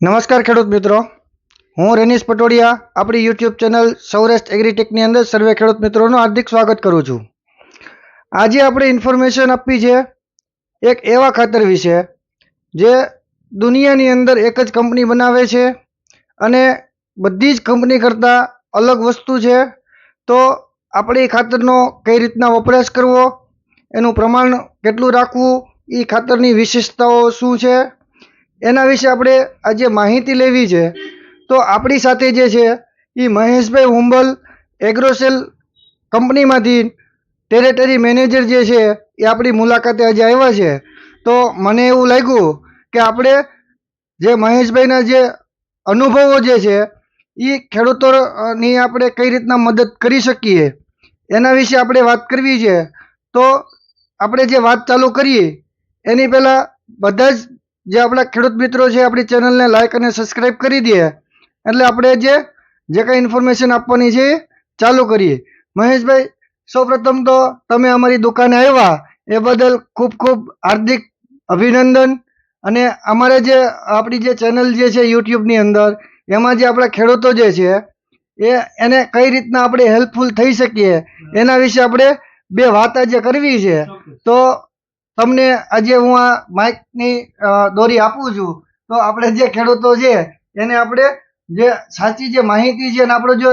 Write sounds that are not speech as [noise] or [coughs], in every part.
નમસ્કાર ખેડૂત મિત્રો. હું રેનીશ પટોડિયા આપણી યુટ્યુબ ચેનલ સૌરાષ્ટ્ર એગ્રીટેકની અંદર સર્વે ખેડૂત મિત્રોનું હાર્દિક સ્વાગત કરું છું. આજે આપણે ઇન્ફોર્મેશન આપવી છે એક એવા ખાતર વિશે જે દુનિયાની અંદર એક જ કંપની બનાવે છે અને બધી જ કંપની કરતાં અલગ વસ્તુ છે. તો આપણે એ ખાતરનો કઈ રીતના વપરાશ કરવો, એનું પ્રમાણ કેટલું રાખવું એ ખાતરની વિશેષતાઓ શું છે એના વિશે આપણે આજે માહિતી લેવી છે, તો આપણી સાથે જે છે, એ મહેશભાઈ હુંબલ એગ્રોસેલ કંપનીમાંથી ટેરેટરી મેનેજર જે છે, એ આપણી મુલાકાતે આજે આવ્યા છે. તો મને એવું લાગ્યું કે આપણે જે મહેશભાઈના જે અનુભવો જે છે, એ ખેડૂતોની આપણે કઈ રીતના મદદ કરી શકીએ? એના વિશે આપણે વાત કરવી છે. તો આપણે જે વાત ચાલુ કરીએ, એની પહેલાં બધા જ જે આપણા ખેડૂત મિત્રો છે આપણી ચેનલને લાઇક અને સબસ્ક્રાઈબ કરી દે. એટલે આપણે જે જે કાંઈ ઇન્ફોર્મેશન આપવાની છે એ ચાલુ કરીએ. મહેશભાઈ સૌપ્રથમ તો તમે અમારી દુકાને આવ્યા એ બદલ ખૂબ ખૂબ હાર્દિક અભિનંદન. અને અમારે જે આપણી જે ચેનલ જે છે યુટ્યુબની અંદર એમાં જે આપણા ખેડૂતો જે છે એ એને કઈ રીતના આપણે હેલ્પફુલ થઈ શકીએ એના વિશે આપણે બે વાત આજે કરવી છે. તો તમને આજે હું આ માઇકની દોરી આપું છું, તો આપણે જે ખેડૂતો છે, એને આપણે જે સાચી જે માહિતી છે અને આપણો જે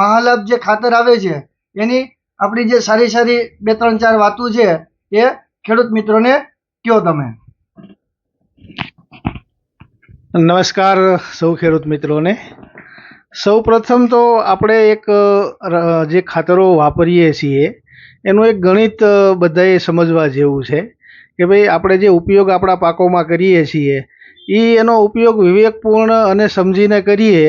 મહાલભ જે ખાતર આવે છે, એની આપણી જે સારી સારી બે ત્રણ ચાર વાતો છે, એ ખેડૂત મિત્રોને કહો તમે. નમસ્કાર સૌ ખેડૂત મિત્રોને. સૌ પ્રથમ તો આપણે એક જે ખાતરો વાપરીએ છીએ, એનું એક ગણિત બધાએ સમજવા જેવું છે. કે ભાઈ આપણે જે ઉપયોગ આપણા પાકોમાં કરીએ છીએ એ એનો ઉપયોગ વિવેકપૂર્ણ અને સમજીને કરીએ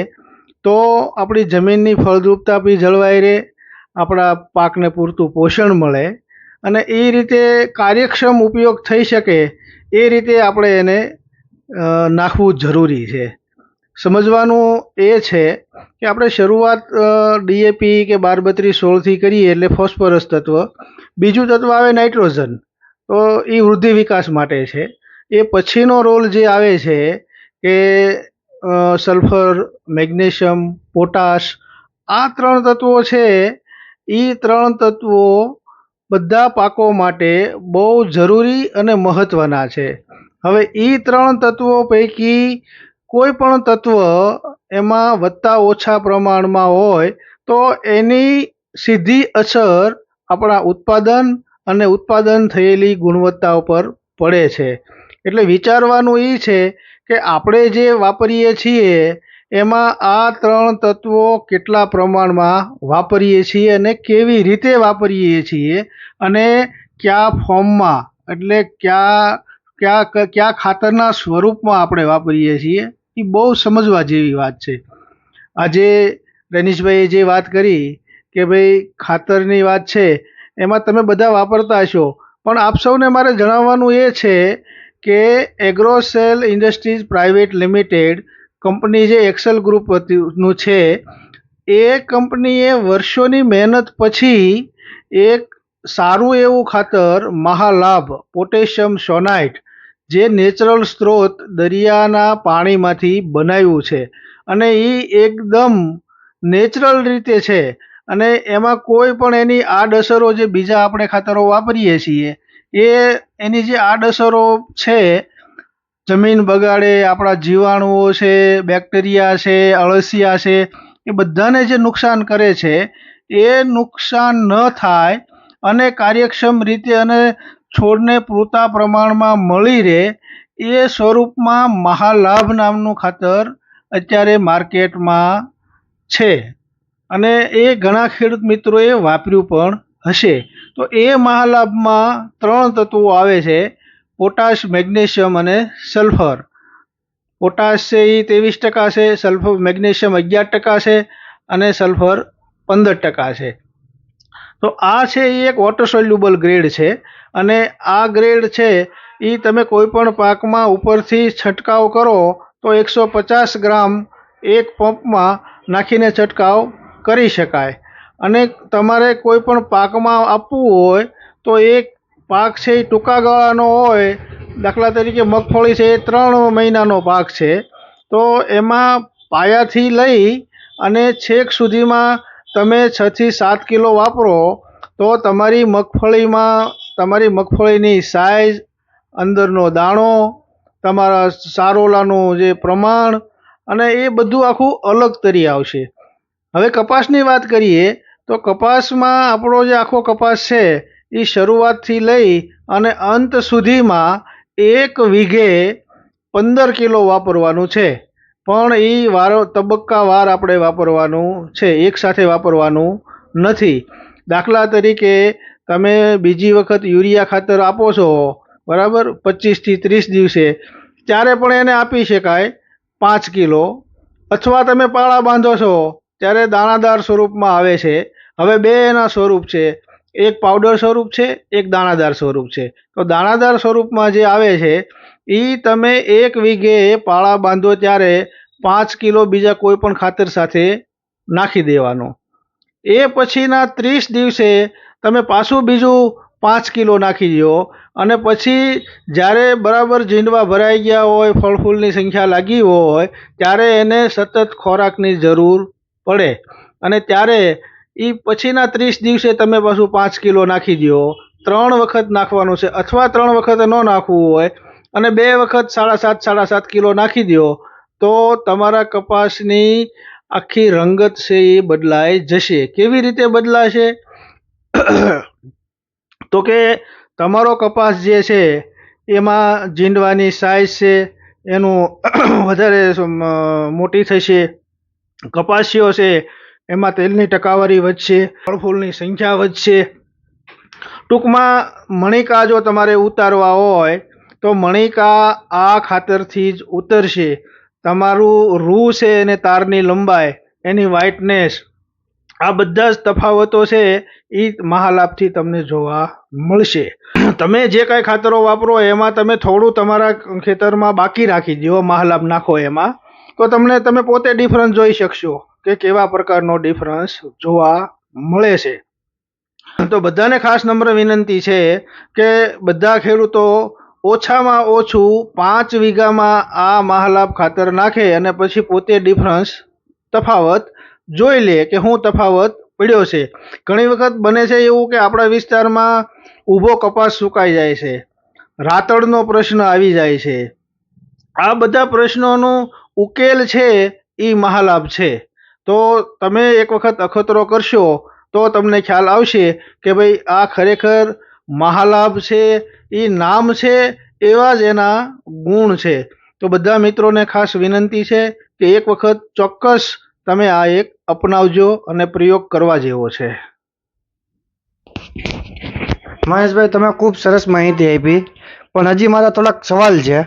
તો આપણી જમીનની ફળદ્રુપતા બી જળવાઈ રહે, આપણા પાકને પૂરતું પોષણ મળે અને એ રીતે કાર્યક્ષમ ઉપયોગ થઈ શકે એ રીતે આપણે એને નાખવું જરૂરી છે. સમજવાનું એ છે કે આપણે શરૂઆત ડીએપી કે બાર બત્રીસ સોળથી કરીએ એટલે ફોસ્ફરસ તત્વ, બીજું તત્વ આવે નાઇટ્રોજન. તો એ વૃદ્ધિ વિકાસ માટે છે. એ પછીનો રોલ જે આવે છે કે સલ્ફર, મેગ્નેશિયમ, પોટાશ, આ ત્રણ તત્વો છે. એ ત્રણ તત્વો બધા પાકો માટે બહુ જરૂરી અને મહત્ત્વના છે. હવે એ ત્રણ તત્વો પૈકી કોઈ પણ તત્વ એમાં વધતા ઓછા પ્રમાણમાં હોય તો એની સીધી અસર આપણા ઉત્પાદન અને ઉત્પાદન થયેલી ગુણવત્તા ઉપર પડે છે. એટલે વિચારવાનું એ છે કે આપણે જે વાપરીએ છીએ, એમાં આ ત્રણ તત્વો કેટલા પ્રમાણમાં વાપરીએ છીએ અને કેવી રીતે વાપરીએ છીએ અને કયા ફોર્મમાં, એટલે કયા કયા કયા ખાતરના સ્વરૂપમાં આપણે વાપરીએ છીએ એ બહુ સમજવા જેવી વાત છે. આજે રનીશભાઈએ જે વાત કરી કે ભાઈ ખાતરની વાત છે એમાં તમે બધા વાપરતા હશો. પણ આપ સૌને મારે જણાવવાનું એ છે કે Agrocel industries private limited company જે એક્સેલ ગ્રુપનું છે, એ કંપનીએ વર્ષોની મહેનત પછી એક સારું એવું ખાતર મહાલાભ, પોટેશિયમ સોનાઇટ, જે નેચરલ સ્ત્રોત દરિયાના પાણીમાંથી બનાવ્યું છે. અને એ એકદમ નેચરલ રીતે છે. અને એમાં કોઈ પણ એની આડઅસરો જે બીજા આપણે ખાતરો વાપરીએ છીએ, એ એની જે આડઅસરો છે, જમીન બગાડે, આપણા જીવાણુઓ છે, બેક્ટેરિયા છે, અળસિયા છે, એ બધાને જે નુકસાન કરે છે, એ નુકસાન ન થાય અને કાર્યક્ષમ રીતે અને છોડને પૂરતા પ્રમાણમાં મળી રહે, એ સ્વરૂપમાં મહાલાભ નામનું ખાતર અત્યારે માર્કેટમાં છે. અને એ ઘણા ખેડૂત મિત્રોએ વાપર્યું પણ હશે. તો એ મહાલાભમાં ત્રણ તત્વો આવે છે. પોટાશ, મેગ્નેશિયમ અને સલ્ફર. પોટાશ છે એ ત્રેવીસ ટકા છે, સલ્ફર, મેગ્નેશિયમ અગિયાર ટકા છે અને સલ્ફર પંદર ટકા છે. તો આ છે એ એક વોટર ગ્રેડ છે અને આ ગ્રેડ છે એ તમે કોઈપણ પાકમાં ઉપરથી છંટકાવ કરો તો એકસો પચાસ ગ્રામ એક પંપમાં નાખીને છંટકાવ કરી શકાય. અને તમારે કોઈ પણ પાકમાં આપવું હોય, તો એક પાક છે એ ટૂંકા ગાળાનો હોય, દાખલા તરીકે મગફળી છે એ ત્રણ મહિનાનો પાક છે. તો એમાં પાયાથી લઈ અને છેક સુધીમાં તમે છથી સાત કિલો વાપરો, તો તમારી મગફળીમાં, તમારી મગફળીની સાઇઝ અંદરનો દાણો, તમારા સારોલાનું જે પ્રમાણ, અને એ બધું આખું અલગ તરી આવશે. હવે કપાસની વાત કરીએ, તો કપાસમાં આપણો જે આખો કપાસ છે એ શરૂઆતથી લઈ અને અંત સુધીમાં એક વીઘે પંદર કિલો વાપરવાનું છે. પણ એ વારો તબક્કાવાર આપણે વાપરવાનું છે એકસાથે વાપરવાનું નથી. દાખલા તરીકે તમે બીજી વખત યુરિયા ખાતર આપો છો, બરાબર? પચીસથી ત્રીસ દિવસે. ત્યારે પણ એને આપી શકાય પાંચ કિલો. અથવા તમે પાળા બાંધો છો ત્યારે દાણાદાર સ્વરૂપમાં આવે છે. હવે બે એના સ્વરૂપ છે. એક પાવડર સ્વરૂપ છે, એક દાણાદાર સ્વરૂપ છે. તો દાણાદાર સ્વરૂપમાં જે આવે છે એ તમે એક વીઘે પાળા બાંધો ત્યારે પાંચ કિલો બીજા કોઈ પણ ખાતર સાથે નાખી દેવાનો. એ પછીના ત્રીસ દિવસે તમે પાછું બીજું પાંચ કિલો નાખી દો અને પછી જ્યારે બરાબર જીંડવા ભરાઈ ગયા હોય ફળ ફૂલની સંખ્યા લાગી હોય, ત્યારે એને સતત ખોરાકની જરૂર પડે. અને ત્યારે એ પછીના ત્રીસ દિવસે તમે પાછું પાંચ કિલો નાખી દો ત્રણ વખત નાખવાનું છે અથવા ત્રણ વખત ન નાખવું હોય અને બે વખત સાડા સાત સાડા સાત કિલો નાખી દો તો તમારા કપાસની આખી રંગત છે એ બદલાઈ જશે. કેવી રીતે બદલાશે? [coughs] તો કે તમારો કપાસ જે છે એમાં જીંડવાની સાઇઝ છે, એનું [coughs] વધારે મોટી થશે. કપાસીઓ છે, એમાં તેલની ટકાવારી વધશે, ફળફૂલની સંખ્યા વધશે. ટૂંકમાં મણિકા જો તમારે ઉતારવા હોય, તો મણિકા આ ખાતરથી જ ઉતરશે. તમારું રૂ છે અને તારની લંબાઈ, એની વ્હાઇટનેસ આ બધા જ તફાવતો છે એ મહાલાભથી તમને જોવા મળશે. તમે જે કાંઈ ખાતરો વાપરો, એમાં તમે થોડું તમારા ખેતરમાં બાકી રાખી દો મહાલાભ નાખો એમાં. તો તમને, તમે પોતે ડિફરન્સ જોઈ શકશો કે કેવા પ્રકારનો ડિફરન્સ જોવા મળે છે. તો બધાને ખાસ નમ્ર વિનંતી છે કે બધા ખેડૂતો ઓછામાં ઓછું પાંચ વીઘામાં આ મહાલાભ ખાતર નાખે અને પછી પોતે ડિફરન્સ તફાવત જોઈ લે કે હું તફાવત પડ્યો છે. ઘણી વખત બને છે એવું કે આપણા વિસ્તારમાં ઊભો કપાસ સુકાઈ જાય છે. રાતળનો પ્રશ્ન આવી જાય છે. આ બધા પ્રશ્નોનો ઉકેલ છે એ મહાલાભ છે. તો તમે એક વખત અખતરો કરશો તો તમને ખ્યાલ આવશે કે ભાઈ આ ખરેખર મહાલાભ છે એ નામ છે એવા જ એના ગુણ છે. તો બધા મિત્રોને ખાસ વિનંતી છે કે એક વખત ચોક્કસ તમે આ એક અપનાવજો અને પ્રયોગ કરવા જેવો છે. મહેશભાઈ તમે ખૂબ સરસ માહિતી આપી પણ હજી મારા થોડાક સવાલ છે.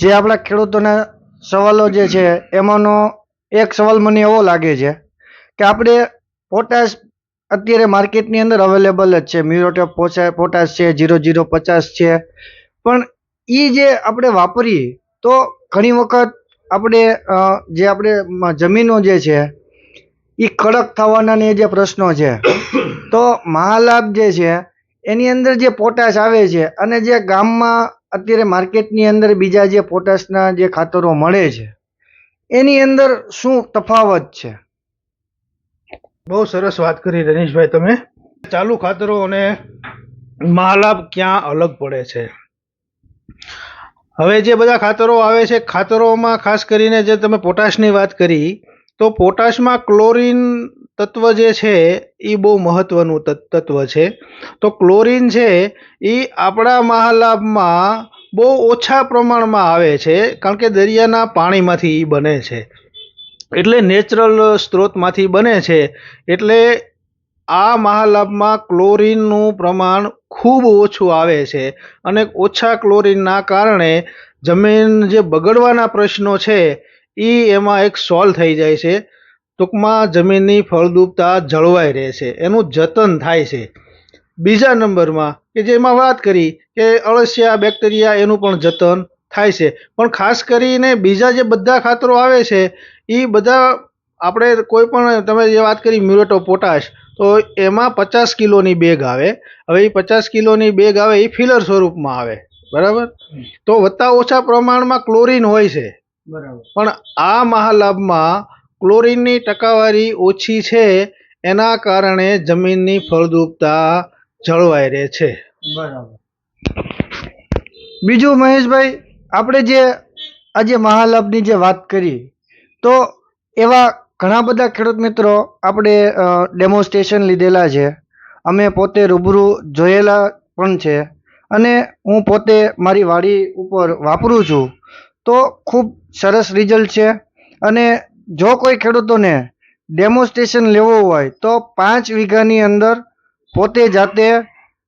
જે આપણા ખેડૂતોના સવાલો જે છે, એમાંનો એક સવાલ મને એવો લાગે છે કે આપણે પોટાશ અત્યારે માર્કેટની અંદર અવેલેબલ જ છે. મ્યુરોટેપ પોટાશ છે, જીરો જીરો પચાસ છે. પણ એ જે આપણે વાપરીએ તો ઘણી વખત આપણે જે આપણે જમીનો જે છે એ કડક થવાના જે પ્રશ્નો છે, તો મહાલાભ જે છે, એની અંદર જે પોટાશ આવે છે અને જે ગામમાં અત્યારે માર્કેટની અંદર બીજા જે પોટાશના જે ખાતરો મળે છે, એની અંદર શું તફાવત છે? બહુ સરસ વાત કરી રનીશભાઈ તમે. ચાલુ ખાતરો અને મહાલાભ ક્યાં અલગ પડે છે? હવે જે બધા ખાતરો આવે છે, ખાતરોમાં ખાસ કરીને જે તમે પોટાશની વાત કરી, તો પોટાશમાં ક્લોરીન તત્વ જે છે એ બહુ મહત્વનું તત- તત્વ છે. તો ક્લોરીન છે એ આપણા મહાલાભમાં બહુ ઓછા પ્રમાણમાં આવે છે, કારણ કે દરિયાના પાણીમાંથી એ બને છે. એટલે નેચરલ સ્ત્રોતમાંથી બને છે. એટલે આ મહાલાભમાં ક્લોરીનનું પ્રમાણ ખૂબ ઓછું આવે છે અને ઓછા ક્લોરીનના કારણે જમીન જે બગડવાના પ્રશ્નો છે એ એમાં એક સોલ્વ થઈ જાય છે. ટૂંકમાં જમીનની ફળદ્રુપતા જળવાઈ રહે છે એનું જતન થાય છે. બીજા નંબરમાં કે જેમાં વાત કરી કે અળસિયા બેક્ટેરિયા એનું પણ જતન થાય છે. પણ ખાસ કરીને બીજા જે બધા ખાતરો આવે છે એ બધા આપણે કોઈ પણ તમે જે વાત કરી મ્યુરેટો પોટાશ તો એમાં પચાસ કિલોની બેગ આવે. હવે એ પચાસ કિલોની બેગ આવે એ ફિલર સ્વરૂપમાં આવે. બરાબર? તો વત્તા ઓછા પ્રમાણમાં ક્લોરીન હોય છે. બરાબર. પણ આ મહાલાભમાં ક્લોરીનની ટકાવારી ઓછી છે એના કારણે જમીનની ફળદ્રુપતા જળવાઈ રહે છે. બરાબર. બીજું મહેશભાઈ આપણે જે આજે મહાલાભની જે વાત કરી તો એવા ઘણા બધા ખેડૂત મિત્રો આપણે ડેમોન્સ્ટ્રેશન લીધેલા છે. અમે પોતે રૂબરૂ જોયેલા પણ છે. અને હું પોતે મારી વાડી ઉપર વાપરું છું. તો ખૂબ સરસ રિઝલ્ટ છે. અને જો કોઈ ખેડૂતોને ડેમોન્સ્ટ્રેશન લેવું હોય, તો પાંચ વીઘાની અંદર પોતે જાતે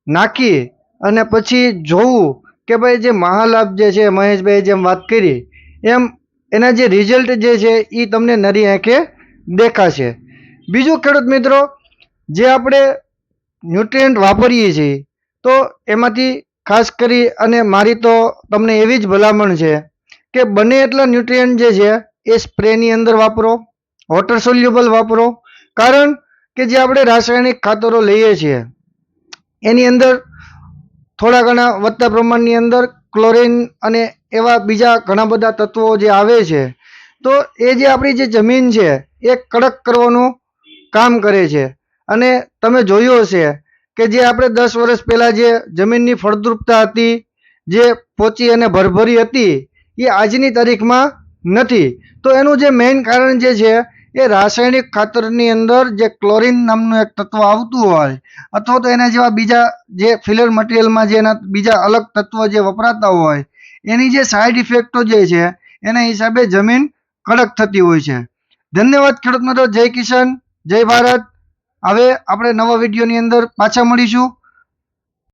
નાખી અને પછી જોવું કે ભાઈ જે મહાલાભ જે છે મહેશભાઈ જેમ વાત કરી, એમ એના જે રિઝલ્ટ જે છે એ તમને નરી આંખે દેખાશે. બીજું ખેડૂત મિત્રો, જે આપણે ન્યુટ્રિયન્ટ વાપરીએ છીએ, તો એમાંથી ખાસ કરી અને મારી તો તમને એવી જ ભલામણ છે કે બને એટલા ન્યુટ્રિયન્ટ જે છે એ સ્પ્રેની અંદર વાપરો વોટર સોલ્યુબલ વાપરો. કારણ કે જે આપણે રાસાયણિક ખાતરો લઈએ છીએ, એની અંદર થોડા ઘણા વધતા પ્રમાણની અંદર ક્લોરીન અને એવા બીજા ઘણા બધા તત્વો જે આવે છે, તો એ જે આપણી જે જમીન છે, એ કડક કરવાનું કામ કરે છે. અને તમે જોયું હશે કે જે આપણે દસ વર્ષ પહેલાં જે જમીનની ફળદ્રુપતા હતી, જે પોચી અને ભરભરી હતી, એ આજની તારીખમાં નથી. તો એનું જે મેઇન કારણ જે છે, એ રાસાયણિક ખાતરની અંદર જે ક્લોરીન નામનું એક તત્વ આવતું હોય, અથવા તો એના જેવા બીજા જે ફિલર મટીરિયલમાં જે એના બીજા અલગ તત્વ જે વપરાતા હોય, એની જે સાઈડ ઇફેક્ટો જે છે, એના હિસાબે જમીન કડક થતી હોય છે. ધન્યવાદ ખેડૂત મિત્રો. જય કિશન જય ભારત. હવે આપણે નવા વિડીયોની અંદર પાછા મળીશું.